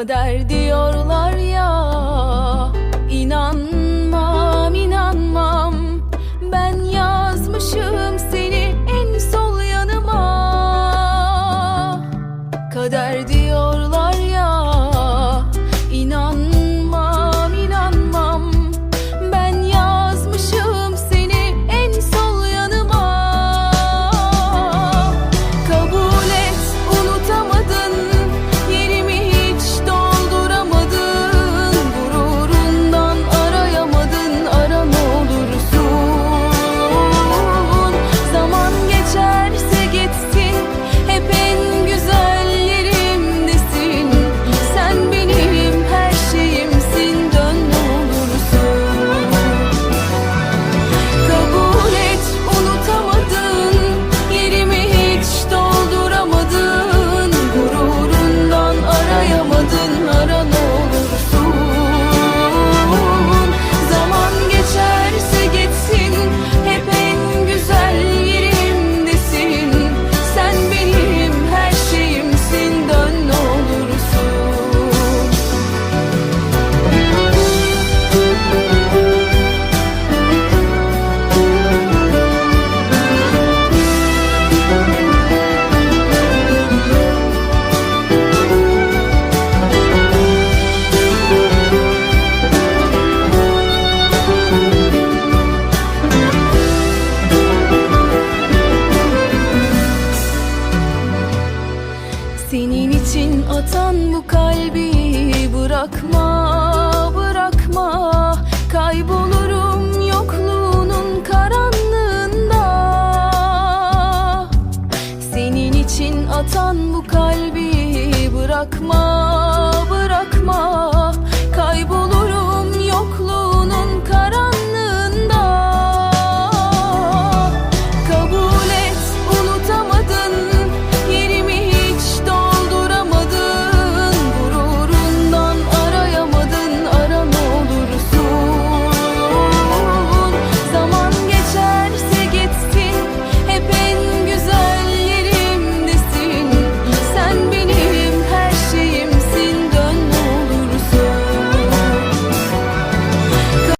kader diyorlar ya. İnanmam inanmam. Ben yazmışım seni en sol yanıma. Kader diyorlar Senin için atan bu kalbi bırakma, bırakma. Kaybolurum yokluğunun karanlığında. Senin için atan bu kalbi bırakma.